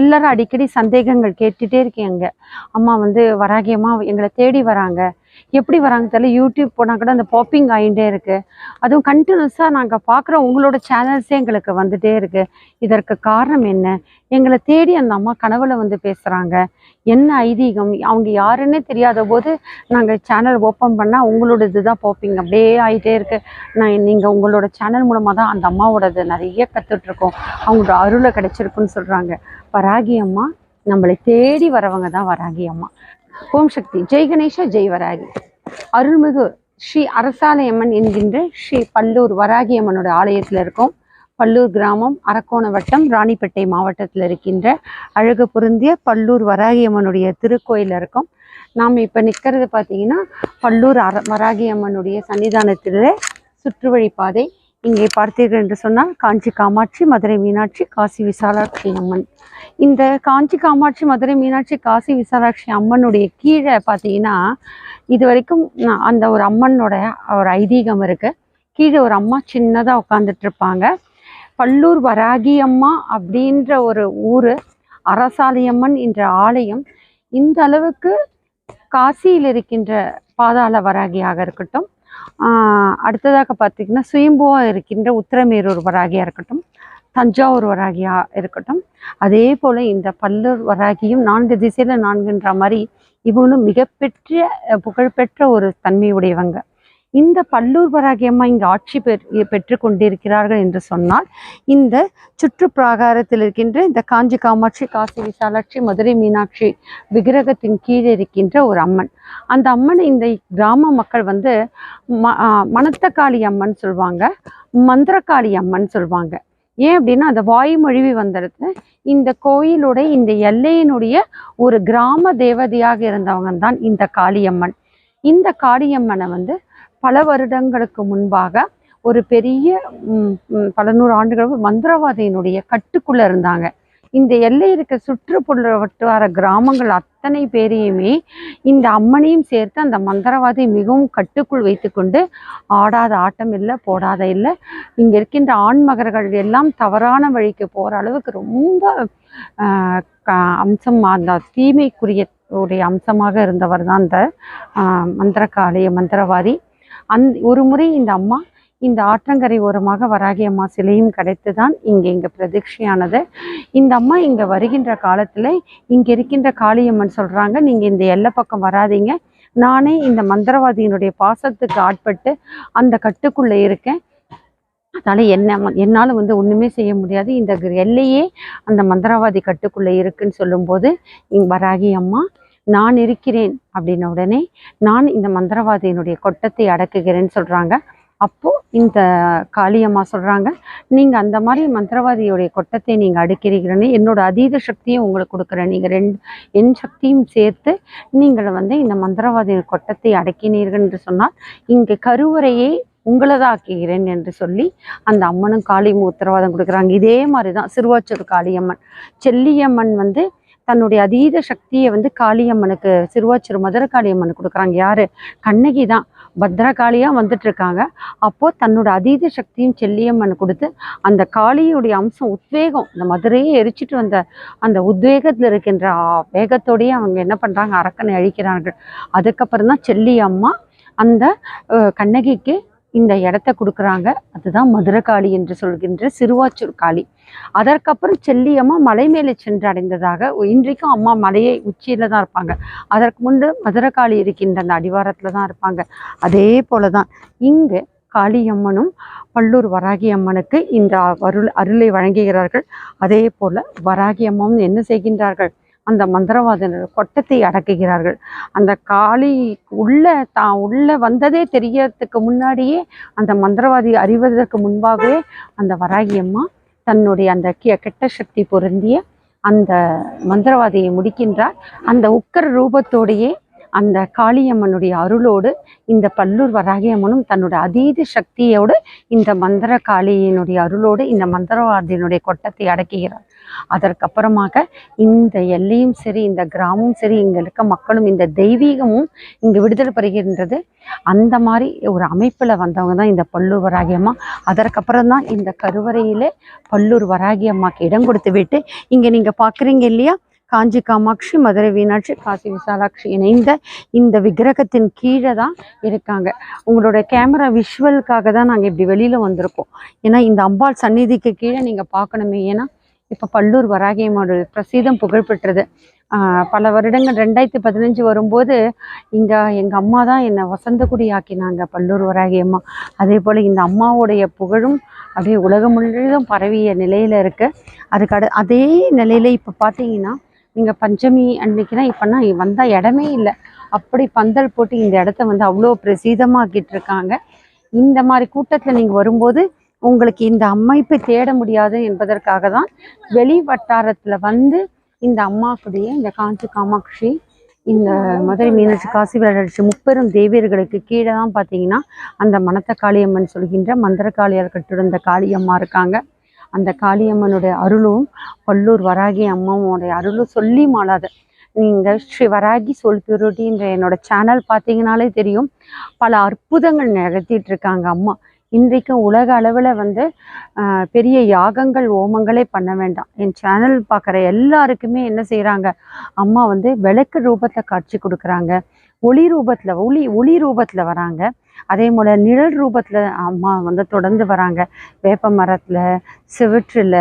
எல்லாரும் அடிக்கடி சந்தேகங்கள் கேட்டுட்டே இருக்கீங்க. அம்மா வந்து வராகி அம்மா எங்களை தேடி வராங்க. எப்படி வராங்க தெரியல. யூடியூப் போனால் கூட அந்த பாப்பிங் ஆகிட்டே இருக்குது அதுவும் கண்டினியூஸாக நாங்கள் பார்க்குற உங்களோட சேனல்ஸே எங்களுக்கு வந்துகிட்டே இருக்குது இதற்கு காரணம் என்ன? எங்களை தேடி அந்த அம்மா கனவுல வந்து பேசுகிறாங்க என்ன ஐதீகம்? அவங்க யாருன்னே தெரியாத போது நாங்கள் சேனல் ஓப்பன் பண்ணால் உங்களோட இதுதான் பாப்பிங் அப்படியே ஆகிட்டே இருக்குது நான் நீங்கள் உங்களோட சேனல் மூலமாக தான் அந்த அம்மாவோடது நிறைய கற்றுட்ருக்கோம் அவங்களோட அருளை கிடச்சிருக்குன்னு சொல்கிறாங்க வராகி அம்மா. நம்மளை தேடி வரவங்க தான் வராகி அம்மா. ஓம் சக்தி. ஜெய் கணேஷா ஜெய் வராகி. அருள்மிகு ஸ்ரீ அரசாலயம்மன் என்கின்ற ஸ்ரீ பல்லூர் வராகி அம்மனோட ஆலயத்தில் இருக்கோம். பல்லூர் கிராமம் அரக்கோண வட்டம் ராணிப்பேட்டை மாவட்டத்தில் இருக்கின்ற அழகு பொருந்திய பல்லூர் வராகி அம்மனுடைய திருக்கோயில் இருக்கோம். நாம் இப்போ நிற்கிறது பார்த்தீங்கன்னா பல்லூர் அர வராகி அம்மனுடைய சன்னிதானத்தில் சுற்றுவழி பாதை இங்கே பார்த்தீர்கள் என்று சொன்னால் காஞ்சி காமாட்சி மதுரை மீனாட்சி காசி விசாலாட்சி அம்மன். இந்த காஞ்சி காமாட்சி மதுரை மீனாட்சி காசி விசாலாட்சி அம்மனுடைய கீழே பார்த்தீங்கன்னா இது வரைக்கும் அந்த ஒரு அம்மனோட ஒரு ஐதீகம் இருக்குது கீழே ஒரு அம்மா சின்னதாக உட்காந்துட்ருப்பாங்க பல்லூர் வராகி அம்மா அப்படின்ற ஒரு ஊர் அரசாலியம்மன் என்ற ஆலயம் இந்த அளவுக்கு காசியில் இருக்கின்ற பாதாள வராகியாக இருக்கட்டும் அடுத்ததாக பார்த்தீங்கன்னா சுயம்புவாக இருக்கின்ற உத்திரமேரூர் வராகியாக இருக்கட்டும் தஞ்சாவூர் வராகியா இருக்கட்டும் அதே போல் இந்த பல்லூர் வராகியும் நான்கு திசையில் நான்குன்ற மாதிரி இவங்களும் மிகப்பெற்ற புகழ்பெற்ற ஒரு தன்மையுடையவங்க. இந்த பல்லூர் வராகி அம்மா இங்கு ஆட்சி பெற் பெற்று கொண்டிருக்கிறார்கள் என்று சொன்னால் இந்த சுற்று பிராகாரத்தில் இருக்கின்ற இந்த காஞ்சி காமாட்சி காசி விசாலாட்சி மதுரை மீனாட்சி விக்கிரகத்தின் கீழே இருக்கின்ற ஒரு அம்மன். அந்த அம்மனை இந்த கிராம மக்கள் வந்து ம மணத்தக்காளி அம்மன் சொல்லுவாங்க மந்திரக்காளி அம்மன் சொல்லுவாங்க ஏன் அப்படின்னா அந்த வாய்மொழிவி வந்துடுது இந்த கோயிலுடைய இந்த எல்லையினுடைய ஒரு கிராம தேவதையாக இருந்தவங்க தான் இந்த காளியம்மன் இந்த காளியம்மனை வந்து பல வருடங்களுக்கு முன்பாக ஒரு பெரிய பல நூறு ஆண்டுகளும் மந்திரவாதியினுடைய கட்டுக்குள்ள இருந்தாங்க. இந்த எல்லை இருக்க சுற்றுப்புற வட்டார கிராமங்கள் அத்தனை பேரையுமே இந்த அம்மனையும் சேர்த்து அந்த மந்திரவாதி மிகவும் கட்டுக்குள் வைத்துக்கொண்டு ஆடாத ஆட்டம் இல்லை போடாத இல்லை இங்கே இருக்கின்ற ஆண்மகர்கள் எல்லாம் தவறான வழிக்கு போகிற அளவுக்கு ரொம்ப ஆஹ், அம்சம் அந்த தீமைக்குரிய உடைய அம்சமாக இருந்தவர் தான் அந்த ஆஹ், மந்திரவாதி. அந் ஒரு முறை இந்த அம்மா இந்த ஆற்றங்கரை ஓரமாக வராகி அம்மா சிலையும் கிடைத்து தான் இங்கே இங்கே பிரதீட்சையானது. இந்த அம்மா இங்கே வருகின்ற காலத்தில் இங்கே இருக்கின்ற காளியம்மன் சொல்கிறாங்க நீங்கள் இந்த எல்லை பக்கம் வராதீங்க. நானே இந்த மந்திரவாதியினுடைய பாசத்துக்கு ஆட்பட்டு அந்த கட்டுக்குள்ளே இருக்கேன். அதனால என்ன என்னால் வந்து ஒன்றுமே செய்ய முடியாது. இந்த எல்லையே அந்த மந்திரவாதி கட்டுக்குள்ளே இருக்குன்னு சொல்லும்போது இங்கே வராகி அம்மா நான் இருக்கிறேன் அப்படின்ன உடனே நான் இந்த மந்திரவாதியினுடைய கொட்டத்தை அடக்குகிறேன்னு சொல்கிறாங்க அப்போது இந்த காளியம்மா சொல்கிறாங்க நீங்கள் அந்த மாதிரி மந்திரவாதியுடைய கொட்டத்தை நீங்கள் அடுக்கிறீங்கன்னு என்னோட அதீத சக்தியும் உங்களுக்கு கொடுக்குறேன். நீங்கள் ரெண்டு என் சக்தியும் சேர்த்து நீங்கள் வந்து இந்த மந்திரவாதியின் கொட்டத்தை அடக்கினீர்கள் என்று சொன்னால் இங்கே கருவறையை உங்களதாக்குகிறேன் என்று சொல்லி அந்த அம்மனும் காளியும் உத்தரவாதம் கொடுக்குறாங்க. இதே மாதிரி தான் சிறுவாச்சூர் காளியம்மன். செல்லியம்மன் வந்து தன்னுடைய அதீத சக்தியை வந்து காளியம்மனுக்கு சிறுவாச்சூர் மதுரை காளியம்மனுக்கு கொடுக்குறாங்க. யாரு? கண்ணகி தான். பத்ரகாளியாக வந்துட்டு இருக்காங்க அப்போது தன்னோட அதீத சக்தியும் செல்லியம்மன் கொடுத்து அந்த காளியுடைய அம்சம் உத்வேகம் இந்த மதுரையை எரிச்சிட்டு வந்த அந்த உத்வேகத்தில் இருக்கின்ற வேகத்தோடையே வேகத்தோடயே அவங்க என்ன பண்ணுறாங்க அரக்கனை அழிக்கிறார்கள். அதுக்கப்புறம் தான் செல்லி அம்மா அந்த கண்ணகிக்கு இந்த இடத்த கொடுக்குறாங்க. அதுதான் மதுரகாளி என்று சொல்கின்ற சிறுவாச்சூர் காளி. அதற்கப்புறம் செல்லியம்மா மலை மேலே சென்று அடைந்ததாக இன்றைக்கும் அம்மா மலையை உச்சியில் தான் இருப்பாங்க. அதற்கு முன்பு மதுரகாளி இருக்கின்ற அந்த அடிவாரத்தில் தான் இருப்பாங்க. அதே போல தான் இங்கு காளியம்மனும் பல்லூர் வராகி அம்மனுக்கு இந்த அருள் அருளை வழங்குகிறார்கள். அதே போல வராகி அம்மாவும் என்ன செய்கின்றார்கள்? அந்த மந்திரவாதனர் கொட்டத்தை அடக்குகிறார்கள். அந்த காளி உள்ள தான் உள்ள வந்ததே தெரியறதுக்கு முன்னாடியே அந்த மந்திரவாதி அறிவதற்கு முன்பாகவே அந்த வராகி அம்மா தன்னுடைய அந்த கெ- கெட்ட சக்தி பொருந்திய அந்த மந்திரவாதியை முடிக்கின்றார். அந்த உக்கர ரூபத்தோடையே அந்த காளியம்மனுடைய அருளோடு இந்த பல்லூர் வராகியம்மனும் தன்னோட அதீத சக்தியோடு இந்த மந்திர காளியினுடைய அருளோடு இந்த மந்திரவாதியினுடைய கொட்டத்தை அடக்குகிறார். அதற்கப்புறமாக இந்த எல்லையும் சரி இந்த கிராமமும் சரி இங்கே இருக்க மக்களும் இந்த தெய்வீகமும் இங்கே விடுதலை பெறுகின்றது. அந்த மாதிரி ஒரு அமைப்பில் வந்தவங்க தான் இந்த பல்லூர் வராகியம்மா. அதற்கப்புறம் தான் இந்த கருவறையிலே பல்லூர் வராகியம்மாக்கு இடம் கொடுத்து விட்டு இங்கே நீங்கள் பார்க்குறீங்க இல்லையா? காஞ்சி காமாட்சி மதுரை மீனாட்சி காசி விசாலாட்சி இணைந்த இந்த விக்கிரகத்தின் கீழே தான் இருக்காங்க. உங்களோட கேமரா விஷுவலுக்காக தான் நாங்கள் இப்படி வெளியில் வந்திருக்கோம். ஏன்னா இந்த அம்பாள் சந்நிதிக்கு கீழே நீங்கள் பார்க்கணுமே. ஏன்னா இப்போ பல்லூர் வராகியம்மோட பிரசீதம் புகழ்பெற்றது. பல வருடங்கள் ரெண்டாயிரத்தி பதினஞ்சு வரும்போது இங்கே எங்கள் அம்மா தான் என்னை வசந்தகுடி ஆக்கினாங்க பல்லூர் வராகியம்மா. அதே போல் இந்த அம்மாவுடைய புகழும் அப்படியே உலகம் முழுவதும் பரவிய நிலையில் இருக்குது அதுக்கு அதே நிலையில் இப்போ பார்த்தீங்கன்னா இங்கே பஞ்சமி அன்னைக்குனா இப்போனா வந்தால் இடமே இல்லை. அப்படி பந்தல் போட்டு இந்த இடத்த வந்து அவ்வளோ பிரசீதமாக்கிட்டு இருக்காங்க. இந்த மாதிரி கூட்டத்தில் நீங்கள் வரும்போது உங்களுக்கு இந்த அமைப்பை தேட முடியாது என்பதற்காக தான் வெளி வட்டாரத்தில் வந்து இந்த அம்மாக்குடைய இந்த காஞ்சி காமாட்சி இந்த மதுரை மீனாட்சி காசி விளையாட்சி முப்பெரும் தேவியர்களுக்கு கீழே தான் பார்த்தீங்கன்னா அந்த மணத்த காளியம்மன் சொல்கின்ற மந்திர காளியார் கட்டிருந்த காளியம்மா இருக்காங்க. அந்த காளியம்மனுடைய அருளும் பல்லூர் வராகி அம்மாவோடைய அருளும் சொல்லி மாளாத. நீங்கள் ஸ்ரீ வராகி சொல் பியூரிட்டின்ற என்னோட சேனல் பார்த்தீங்கனாலே தெரியும். பல அற்புதங்கள் நிகழ்த்திட்டு இருக்காங்க அம்மா. இன்றைக்கும் உலக அளவில் வந்து பெரிய யாகங்கள் ஓமங்களே பண்ண வேண்டாம். என் சேனல் பார்க்குற எல்லாருக்குமே என்ன செய்கிறாங்க அம்மா வந்து விளக்கு ரூபத்தை காட்சி கொடுக்குறாங்க. ஒளி ரூபத்தில் ஒளி ஒளி ரூபத்தில் வராங்க. அதே போல் நிழல் ரூபத்தில் அம்மா வந்து தொடர்ந்து வராங்க. வேப்ப மரத்தில் சிவற்றில்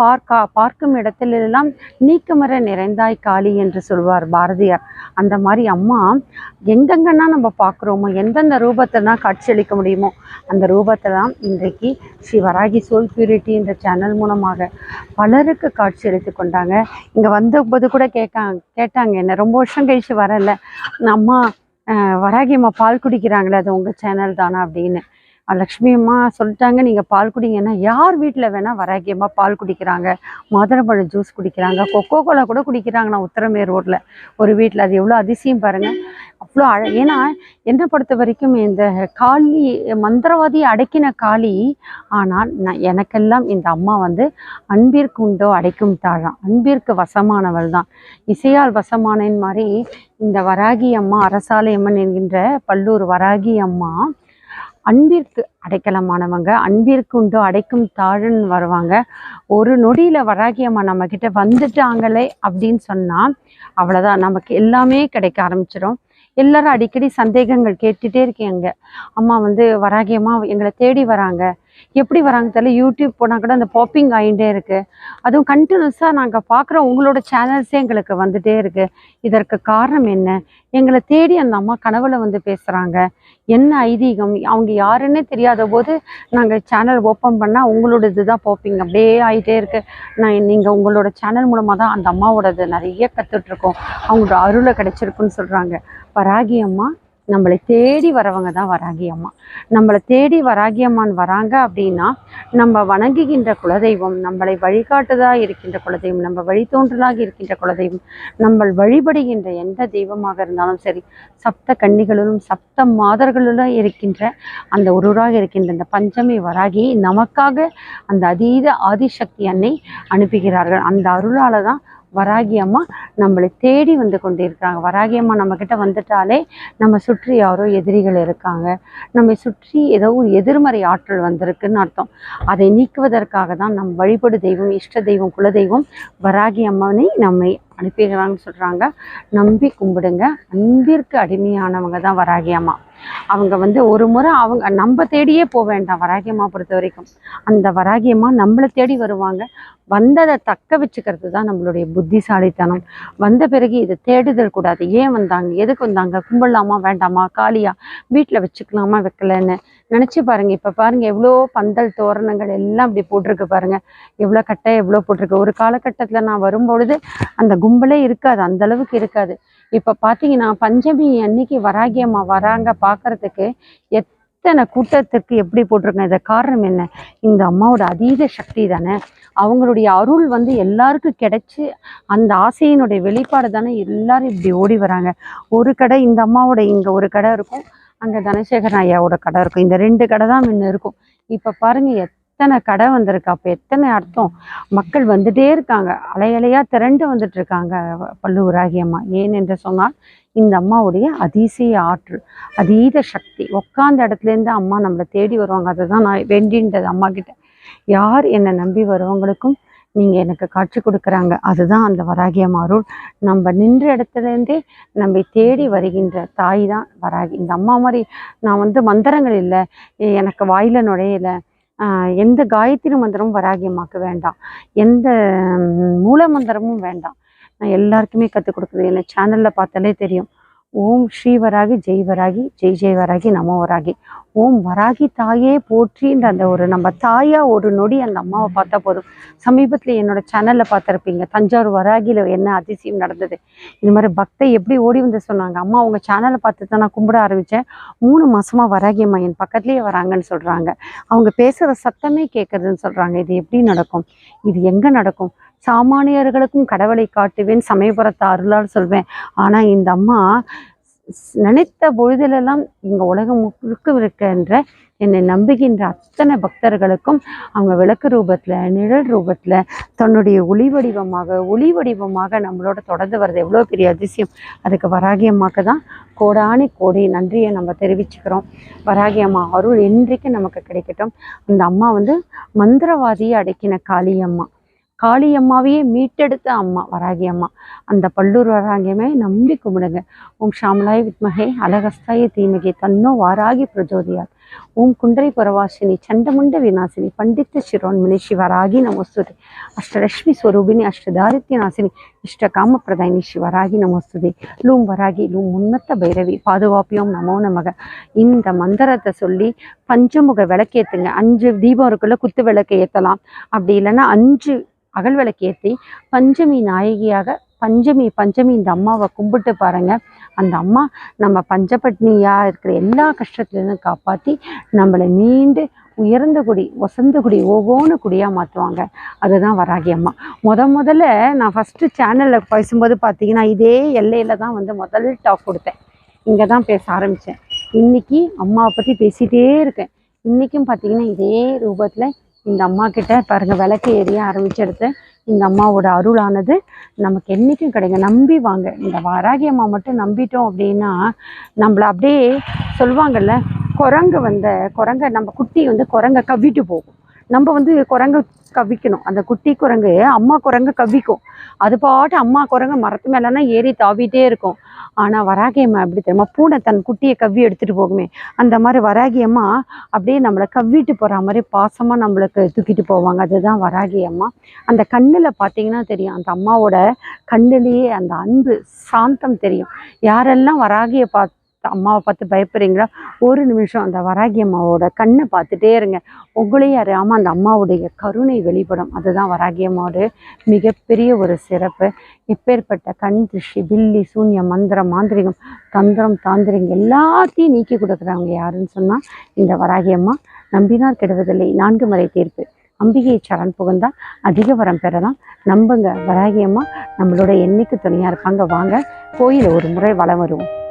பார்க்கா பார்க்கும் இடத்திலெல்லாம் நீக்கமர நிறைந்தாய் காளி என்று சொல்வார் பாரதியார். அந்த மாதிரி அம்மா எங்கெங்கன்னா நம்ம பார்க்குறோமோ எந்தெந்த ரூபத்தைலாம் காட்சியளிக்க முடியுமோ அந்த ரூபத்தை தான் இன்றைக்கு ஸ்ரீ வராகி சோல் பியூரிட்டி என்ற சேனல் மூலமாக பலருக்கு காட்சியளித்து கொண்டாங்க. இங்கே வந்தபோது கூட கேட்காங்க கேட்டாங்க என்ன ரொம்ப வருஷம் கழிச்சு வரல? அம்மா வராகி அம்மா பால் குடிக்கிறாங்களே அது உங்கள் சேனல் தானா அப்படின்னு. லக்ஷ்மி அம்மா சொல்லிட்டாங்க நீங்கள் பால் குடிங்கன்னா யார் வீட்டில் வேணால் வராகி அம்மா பால் குடிக்கிறாங்க மாதுளம்பழம் ஜூஸ் குடிக்கிறாங்க கொக்கோ கோலா கூட குடிக்கிறாங்கண்ணா உத்தரமேர் ரோட்டில் ஒரு வீட்டில் அது எவ்வளோ அதிசயம் பாருங்கள் அவ்வளோ அழ ஏன்னா என்னை பொறுத்த வரைக்கும் இந்த காளி மந்திரவாதியை அடக்கின காளி ஆனால் நான் எனக்கெல்லாம் இந்த அம்மா வந்து அன்பிற்கு உண்டோ அடைக்கும் தாழாம் அன்பிற்கு வசமானவள் தான். இசையால் வசமானேன் மாதிரி இந்த வராகி அம்மா அரசாலை அம்மன் என்கின்ற பல்லூர் வராகி அம்மா அன்பிற்கு அடைக்கலமானவங்க அன்பிற்கு உண்டோ அடைக்கும் தாழ்ன்னு வருவாங்க. ஒரு நொடியில் வராகி அம்மா நம்ம வந்துட்டாங்களே அப்படின்னு சொன்னால் அவ்வளோதான் நமக்கு எல்லாமே கிடைக்க ஆரம்பிச்சிடும் எல்லாரும் அடிக்கடி சந்தேகங்கள் கேட்டுட்டே இருக்கேங்க அம்மா வந்து வராகியமாக எங்களை தேடி வராங்க. எப்படி வராங்க தெரியல. யூடியூப் போனால் கூட அந்த பாப்பிங் ஆகிட்டே இருக்குது அதுவும் கண்டினியூஸாக நாங்கள் பார்க்குற உங்களோட சேனல்ஸே எங்களுக்கு வந்துகிட்டே இருக்குது இதற்கு காரணம் என்ன? எங்களை தேடி அந்த அம்மா கனவுல வந்து பேசுகிறாங்க என்ன ஐதீகம்? அவங்க யாருன்னே தெரியாத போது நாங்கள் சேனல் ஓப்பன் பண்ணால் உங்களோட இதுதான் பாப்பிங் அப்படியே ஆகிட்டே இருக்குது நான் நீங்கள் உங்களோட சேனல் மூலமாக தான் அந்த அம்மாவோடது நிறைய கற்றுட்ருக்கோம் அவங்களோட அருளை கிடச்சிருக்குன்னு சொல்கிறாங்க பராகி அம்மா நம்மளை தேடி வரவங்க தான் வராகி அம்மா. நம்மளை தேடி வராகி அம்மான் வராங்க அப்படின்னா நம்ம வணங்குகின்ற குலதெய்வம் நம்மளை வழிகாட்டுதாக இருக்கின்ற குலதெய்வம் நம்ம வழித்தோன்றலாக இருக்கின்ற குலதெய்வம் நம்ம வழிபடுகின்ற எந்த தெய்வமாக இருந்தாலும் சரி சப்த கன்னிகளிலும் சப்த மாதர்களிலும் இருக்கின்ற அந்த ஒருவராக இருக்கின்ற இந்த பஞ்சமி வராகி நமக்காக அந்த அதீத ஆதிசக்தி அன்னை அனுப்புகிறார்கள். அந்த அருளால் தான் வராகி அம்மா நம்மளை தேடி வந்து கொண்டிருக்கிறாங்க. வராகி அம்மா நம்ம கிட்ட வந்துட்டாலே நம்ம சுற்றி யாரோ எதிரிகள் இருக்காங்க. நம்மை சுற்றி ஏதோ ஒரு எதிர்மறை ஆற்றல் வந்திருக்குன்னு அர்த்தம். அதை நீக்குவதற்காக தான் நம் வழிபடு தெய்வம் இஷ்ட தெய்வம் குலதெய்வம் வராகி அம்மனை நம்மை அனுப்பிடுறாங்கன்னு சொல்கிறாங்க நம்பி கும்பிடுங்க. அன்பிற்கு அடிமையானவங்க தான் வராகி அம்மா. அவங்க வந்து ஒரு முறை அவங்க நம்ம தேடியே போக வேண்டாம் வராகி பொறுத்த வரைக்கும். அந்த வராகியம்மா நம்மளை தேடி வருவாங்க. வந்ததை தக்க வச்சுக்கிறது தான் நம்மளுடைய புத்திசாலித்தனம். வந்த பிறகு இதை தேடுதல் கூடாது. ஏன் வந்தாங்க? எதுக்கு வந்தாங்க? கும்பிடலாமா? வேண்டாமா? காலியா? வீட்டில் வச்சுக்கலாமா? வைக்கலன்னு நினச்சி பாருங்க. இப்போ பாருங்கள் எவ்வளோ பந்தல் தோரணங்கள் எல்லாம் இப்படி போட்டிருக்கு பாருங்கள் எவ்வளோ கட்டை எவ்வளோ போட்டிருக்கு. ஒரு காலகட்டத்தில் நான் வரும்பொழுது அந்த கும்பலே இருக்காது. அந்தளவுக்கு இருக்காது. இப்போ பார்த்தீங்கன்னா பஞ்சமி அன்னைக்கு வராகி அம்மா வராங்க பார்க்கறதுக்கு எத்தனை கூட்டத்துக்கு எப்படி போட்டிருக்கேன் இதை காரணம் என்ன? இந்த அம்மாவோட அதீத சக்தி தானே? அவங்களுடைய அருள் வந்து எல்லாருக்கும் கிடைச்சி அந்த ஆசையினுடைய வெளிப்பாடு தானே? எல்லாரும் இப்படி ஓடி வராங்க. ஒரு கடை இந்த அம்மாவோட இங்கே ஒரு கடை இருக்கும். அங்கே தனசேகரன் ஐயாவோட கடை இருக்கும். இந்த ரெண்டு கடை தான் முன்ன இருக்கும். இப்போ பாருங்கள் எத் எத்தனை கடை வந்திருக்கு? அப்போ எத்தனை அர்த்தம்? மக்கள் வந்துட்டே இருக்காங்க. அலையலையாக திரண்டு வந்துட்டு இருக்காங்க பல்லுவராகி அம்மா. ஏன் என்று சொன்னால் இந்த அம்மாவுடைய அதிசய ஆற்றல் அதீத சக்தி. உட்காந்த இடத்துலேருந்து அம்மா நம்மளை தேடி வருவாங்க. அதை தான் நான் வேண்டின்றது அம்மா கிட்ட யார் என்னை நம்பி வருவவங்களுக்கும் நீங்கள் எனக்கு காட்சி கொடுக்குறாங்க. அதுதான் அந்த வராகி அம்மா அருள். நம்ம நின்ற இடத்துலேருந்தே நம்மை தேடி வருகின்ற தாய் தான் வராகி. இந்த அம்மா மாதிரி நான் வந்து மந்திரங்கள் இல்லை. எனக்கு வாயில நுழையலை. எந்த காயத்ரி மந்திரமும் வராகி அம்மாவுக்கு வேண்டாம். எந்த மூல மந்திரமும் வேண்டாம். நான் எல்லாருக்குமே கற்றுக் கொடுக்குறது என்ன சேனலில் பார்த்தாலே தெரியும். ஓம் ஸ்ரீவராகி ஜெய்வராகி ஜெய் வராகி ஜெய் ஜெய் வராகி வராகி ஓம் வராகி தாயே போற்றின்ற அந்த ஒரு நம்ம தாயாக ஒரு நொடி அந்த அம்மாவை பார்த்தா போதும். சமீபத்தில் என்னோடய சேனலில் பார்த்துருப்பீங்க தஞ்சாவூர் வராகியில் என்ன அதிசயம் நடந்தது. இது மாதிரி பக்தை எப்படி ஓடி வந்து சொன்னாங்க. அம்மா அவங்க சேனலை பார்த்து தான் நான் கும்பிட ஆரம்பித்தேன் மூணு மாதமாக வராகி அம்மா என் பக்கத்துலேயே வராங்கன்னு சொல்கிறாங்க அவங்க பேசுகிற சத்தமே கேட்குறதுன்னு சொல்கிறாங்க இது எப்படி நடக்கும்? இது எங்கே நடக்கும்? சாமானியர்களுக்கும் கடவுளை காட்டுவேன் சமயபுரத்தை அருளால் சொல்வேன். ஆனால் இந்த அம்மா நினைத்த பொழுதிலெல்லாம் இங்கே உலகம் முழுக்க இருக்கின்ற என்னை நம்புகின்ற அத்தனை பக்தர்களுக்கும் அவங்க விளக்கு ரூபத்தில் நிழல் ரூபத்தில் தன்னுடைய ஒளி வடிவமாக ஒளி வடிவமாக நம்மளோட தொடர்ந்து வர்றது எவ்வளோ பெரிய அதிசயம். அதுக்கு வராகி அம்மாவுக்கு தான் கோடானி கோடி நன்றியை நம்ம தெரிவிச்சுக்கிறோம். வராகி அம்மா அருள் என்றைக்கு நமக்கு கிடைக்கட்டும். அந்த அம்மா வந்து மந்திரவாதியை அடக்கின காளி அம்மா. காளி அம்மாவையே மீட்டெடுத்த அம்மா வராகி அம்மா. அந்த பல்லூர் வராகியமே நம்பி கும்பிடுங்க. ஓம் ஷாமலாய் வித்மகே அழகஸ்தாய தீமகே தன்னோ வாராகி பிரஜோதியார் ஓம் குண்டரை பரவாசினி சண்டமுண்ட விநாசினி பண்டித்த சிரோன்மினி சிவராகி நமஸ்துதி அஷ்டலட்சுமி ஸ்வரூபிணி அஷ்டதாரித்ய நாசினி இஷ்டகாம பிரதாயினி சிவராகி நமஸ்துதி லூம் வராகி லூம் முன்னத்த பைரவி பாதுகாப்பியோம் நமோ நமக. இந்த மந்திரத்தை சொல்லி பஞ்சமுக விளக்கேத்துங்க. அஞ்சு தீபம் இருக்குள்ள குத்து விளக்கு ஏற்றலாம் அப்படி இல்லைன்னா அஞ்சு அகல் விளக்கு ஏற்றி பஞ்சமி நாயகியாக பஞ்சமி பஞ்சமி இந்த அம்மாவை கும்பிட்டு பாருங்க. அந்த அம்மா நம்ம பஞ்சபட்னியா இருக்கிற எல்லா கஷ்டத்துலேருந்து காப்பாற்றி நம்மளை நீண்டு உயர்ந்த குடி வசந்த குடி ஒவ்வொன்று குடியாக மாற்றுவாங்க அதுதான் வராகி அம்மா. முத முதல்ல நான் ஃபஸ்ட்டு சேனலில் பேசும்போது பார்த்தீங்கன்னா இதே எல்லையில் தான் வந்து முதல் டாக் கொடுத்தேன். இங்கே தான் பேச ஆரம்பித்தேன் இன்னைக்கு அம்மாவை பற்றி பேசிகிட்டே இருக்கேன். இன்றைக்கும் பார்த்தீங்கன்னா இதே ரூபத்தில் இந்த அம்மா கிட்ட பாருங்க விளக்கு எரிய ஆரம்பிச்சிடுது இந்த அம்மாவோட அருளானது நமக்கு என்றைக்கும் கிடைக்கும் நம்பி வாங்க. இந்த வாராகி அம்மா மட்டும் நம்பிட்டோம் அப்படின்னா நம்மள அப்படியே சொல்லுவாங்கள்ல குரங்கு வந்த குரங்க நம்ம குட்டி வந்து குரங்க கவ்விட்டு போகும். நம்ம வந்து குரங்கு கவிக்கணும். அந்த குட்டி குரங்கு அம்மா குரங்கு கவிக்கும். அது பாட்டு அம்மா குரங்கு மரத்து மேலனா ஏறி தாவிட்டே இருக்கும். ஆனால் வராகி அம்மா எப்படி தெரியுமா? பூனை தன் குட்டியை கவ்வி எடுத்துகிட்டு போகுமே. அந்த மாதிரி வராகி அம்மா அப்படியே நம்மளை கவ்விட்டு போகிற மாதிரி பாசமாக நம்மளுக்கு தூக்கிட்டு போவாங்க. அதுதான் வராகி அம்மா. அந்த கண்ணில் பார்த்தீங்கன்னா தெரியும். அந்த அம்மாவோட கண்ணிலேயே அந்த அன்பு சாந்தம் தெரியும். யாரெல்லாம் வராகியை பார்த்து அம்மாவை பார்த்து பயப்படுறீங்களா? ஒரு நிமிஷம் அந்த வராகி அம்மாவோட கண்ணை பார்த்துட்டே இருங்க. உங்களையும் அறியாமல் அந்த அம்மாவுடைய கருணை வெளிப்படும். அதுதான் வராகி அம்மாவோட மிகப்பெரிய ஒரு சிறப்பு. எப்பேற்பட்ட கண் திருஷ்டி பில்லி சூன்யம் மந்திரம் மாந்திரிகம் தந்திரம் தாந்திரிகம் எல்லாத்தையும் நீக்கி கொடுக்குறவங்க யாருன்னு சொன்னால் இந்த வராகி அம்மா நம்பினார் கெடுவதில்லை. நான்கு முறை தீர்ப்பு. அம்பிகை சரண் புகுந்தால் அதிக வரம் பெறலாம். நம்புங்க வராகி அம்மா நம்மளோட எண்ணிக்கை துணையாக இருப்பாங்க? வாங்க கோயிலை ஒரு முறை வலம் வருவோம்.